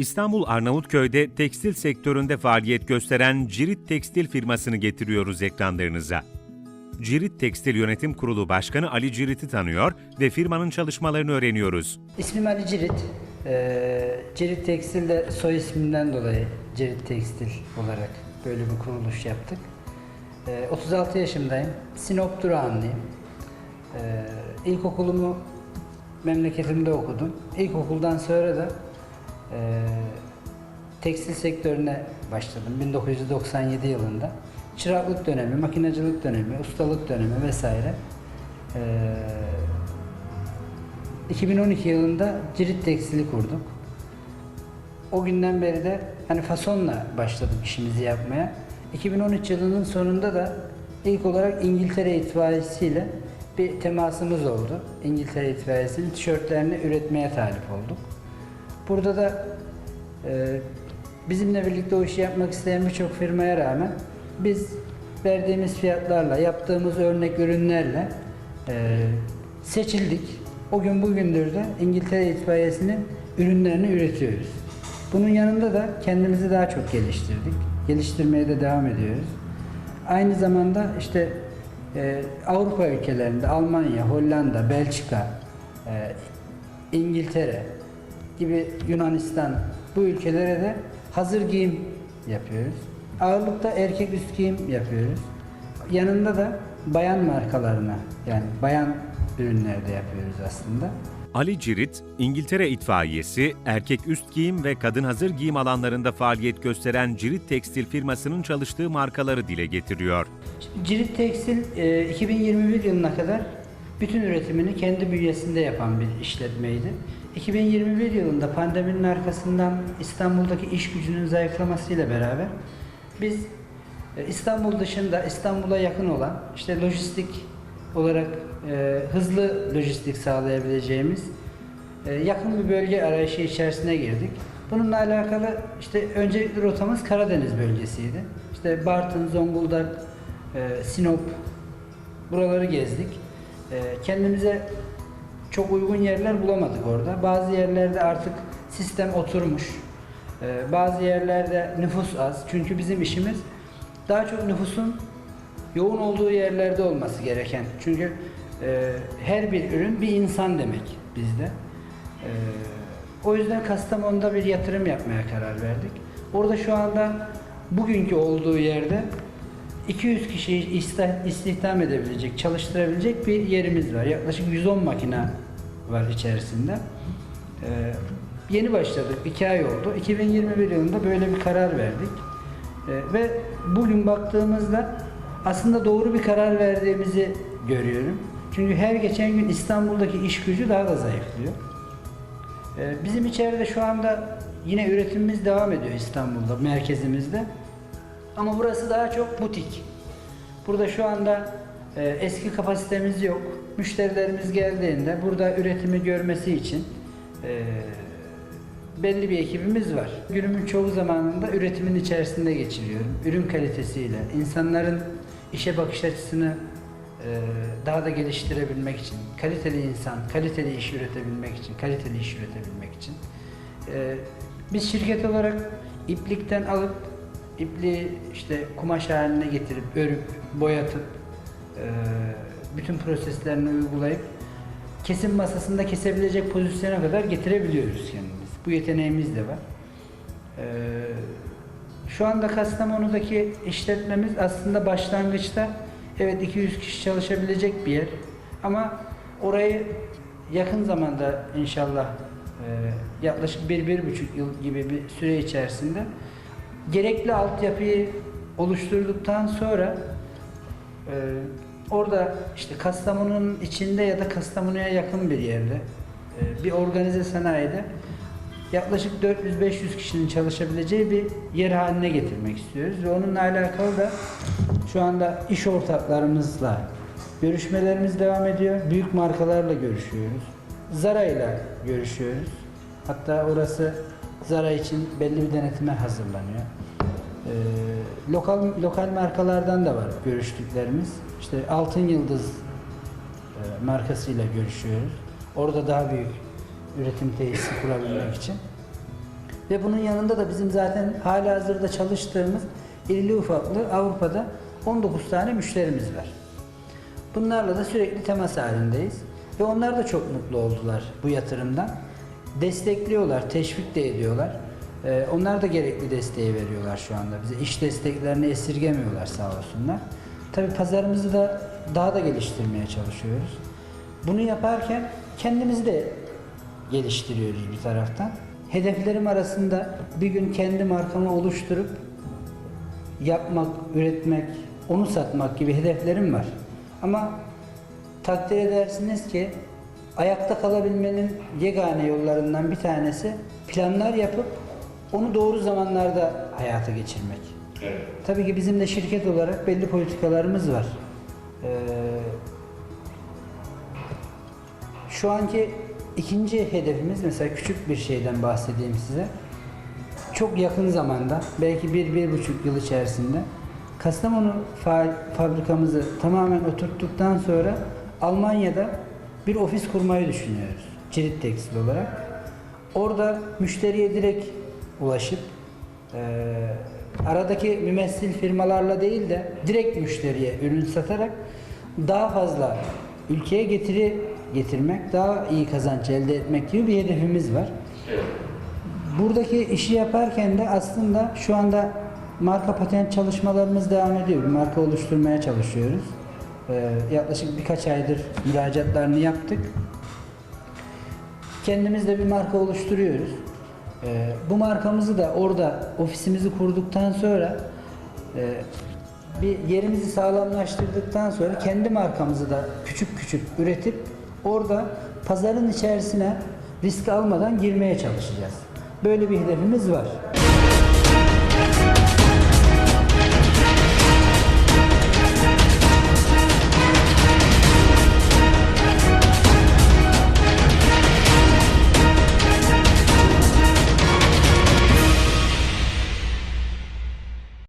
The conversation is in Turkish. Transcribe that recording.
İstanbul Arnavutköy'de tekstil sektöründe faaliyet gösteren Cirit Tekstil firmasını getiriyoruz ekranlarınıza. Cirit Tekstil Yönetim Kurulu Başkanı Ali Cirit'i tanıyor ve firmanın çalışmalarını öğreniyoruz. İsmim Ali Cirit. Ee, Cirit Tekstil'de soy ismimden dolayı Cirit Tekstil olarak böyle bir kuruluş yaptık. Ee, 36 yaşındayım. Sinop durağanlıyım. Ee, ilkokulumu memleketimde okudum. İlkokuldan sonra da e, tekstil sektörüne başladım 1997 yılında. Çıraklık dönemi, makinacılık dönemi, ustalık dönemi vesaire. Ee, 2012 yılında Cirit Tekstil'i kurduk. O günden beri de hani fasonla başladık işimizi yapmaya. 2013 yılının sonunda da ilk olarak İngiltere itfaiyesiyle bir temasımız oldu. İngiltere itfaiyesinin tişörtlerini üretmeye talip olduk. Burada da e, bizimle birlikte o işi yapmak isteyen birçok firmaya rağmen biz verdiğimiz fiyatlarla, yaptığımız örnek ürünlerle e, seçildik. O gün bugündür de İngiltere itfaiyesinin ürünlerini üretiyoruz. Bunun yanında da kendimizi daha çok geliştirdik. Geliştirmeye de devam ediyoruz. Aynı zamanda işte e, Avrupa ülkelerinde Almanya, Hollanda, Belçika, e, İngiltere gibi Yunanistan bu ülkelere de hazır giyim yapıyoruz. Ağırlıkta erkek üst giyim yapıyoruz. Yanında da bayan markalarına yani bayan ürünlerde yapıyoruz aslında. Ali Cirit, İngiltere İtfaiyesi, erkek üst giyim ve kadın hazır giyim alanlarında faaliyet gösteren Cirit Tekstil firmasının çalıştığı markaları dile getiriyor. Cirit Tekstil e, 2021 yılına kadar bütün üretimini kendi bünyesinde yapan bir işletmeydi. 2021 yılında pandeminin arkasından İstanbul'daki iş gücünün zayıflamasıyla beraber biz e, İstanbul dışında İstanbul'a yakın olan işte lojistik olarak e, hızlı lojistik sağlayabileceğimiz e, yakın bir bölge arayışı içerisine girdik. Bununla alakalı işte öncelikli rotamız Karadeniz bölgesiydi. İşte Bartın, Zonguldak, e, Sinop buraları gezdik. E, kendimize çok uygun yerler bulamadık orada. Bazı yerlerde artık sistem oturmuş. E, bazı yerlerde nüfus az. Çünkü bizim işimiz daha çok nüfusun yoğun olduğu yerlerde olması gereken. Çünkü e, her bir ürün bir insan demek bizde. E, o yüzden Kastamonu'da bir yatırım yapmaya karar verdik. Orada şu anda bugünkü olduğu yerde 200 kişiyi istihdam edebilecek, çalıştırabilecek bir yerimiz var. Yaklaşık 110 makine var içerisinde. Ee, yeni başladık, 2 ay oldu. 2021 yılında böyle bir karar verdik. Ee, ve bugün baktığımızda aslında doğru bir karar verdiğimizi görüyorum. Çünkü her geçen gün İstanbul'daki iş gücü daha da zayıflıyor. Ee, Bizim içeride şu anda yine üretimimiz devam ediyor İstanbul'da, merkezimizde. Ama burası daha çok butik. Burada şu anda e, eski kapasitemiz yok. Müşterilerimiz geldiğinde burada üretimi görmesi için e, belli bir ekibimiz var. Günümün çoğu zamanında üretimin içerisinde geçiriyorum. Ürün kalitesiyle, insanların işe bakış açısını e, daha da geliştirebilmek için, kaliteli insan, kaliteli iş üretebilmek için, kaliteli iş üretebilmek için. E, biz şirket olarak iplikten alıp ipliği işte kumaş haline getirip, örüp, boyatıp, e, bütün proseslerini uygulayıp kesim masasında kesebilecek pozisyona kadar getirebiliyoruz kendimiz. Bu yeteneğimiz de var. E, şu anda Kastamonu'daki işletmemiz aslında başlangıçta evet 200 kişi çalışabilecek bir yer ama orayı yakın zamanda inşallah e, yaklaşık bir, bir buçuk yıl gibi bir süre içerisinde gerekli altyapıyı oluşturduktan sonra e, orada işte Kastamonu'nun içinde ya da Kastamonu'ya yakın bir yerde e, bir organize sanayide yaklaşık 400-500 kişinin çalışabileceği bir yer haline getirmek istiyoruz ve onunla alakalı da şu anda iş ortaklarımızla görüşmelerimiz devam ediyor. Büyük markalarla görüşüyoruz. Zara ile görüşüyoruz. Hatta orası Zara için belli bir denetime hazırlanıyor. Ee, lokal lokal markalardan da var görüştüklerimiz. İşte Altın Yıldız e, markasıyla görüşüyoruz. Orada daha büyük üretim tesisi kurabilmek için. Ve bunun yanında da bizim zaten hala hazırda çalıştığımız irili ufaklı Avrupa'da 19 tane müşterimiz var. Bunlarla da sürekli temas halindeyiz. Ve onlar da çok mutlu oldular bu yatırımdan. Destekliyorlar, teşvik de ediyorlar. Ee, onlar da gerekli desteği veriyorlar şu anda bize. İş desteklerini esirgemiyorlar sağ olsunlar. Tabii pazarımızı da daha da geliştirmeye çalışıyoruz. Bunu yaparken kendimizi de geliştiriyoruz bir taraftan. Hedeflerim arasında bir gün kendi markamı oluşturup yapmak, üretmek, onu satmak gibi hedeflerim var. Ama takdir edersiniz ki ayakta kalabilmenin yegane yollarından bir tanesi planlar yapıp onu doğru zamanlarda hayata geçirmek. Evet. Tabii ki bizim de şirket olarak belli politikalarımız var. Ee, şu anki ikinci hedefimiz mesela küçük bir şeyden bahsedeyim size. Çok yakın zamanda belki bir, bir buçuk yıl içerisinde Kastamonu fa- fabrikamızı tamamen oturttuktan sonra Almanya'da bir ofis kurmayı düşünüyoruz. Cirit Tekstil olarak. Orada müşteriye direkt ulaşıp eee, aradaki mümessil firmalarla değil de direkt müşteriye ürün satarak daha fazla ülkeye getiri getirmek, daha iyi kazanç elde etmek gibi bir hedefimiz var. Buradaki işi yaparken de aslında şu anda marka patent çalışmalarımız devam ediyor. Bir marka oluşturmaya çalışıyoruz. Ee, yaklaşık birkaç aydır müracaatlarını yaptık. Kendimiz de bir marka oluşturuyoruz. Ee, bu markamızı da orada ofisimizi kurduktan sonra e, bir yerimizi sağlamlaştırdıktan sonra kendi markamızı da küçük küçük üretip orada pazarın içerisine risk almadan girmeye çalışacağız. Böyle bir hedefimiz var.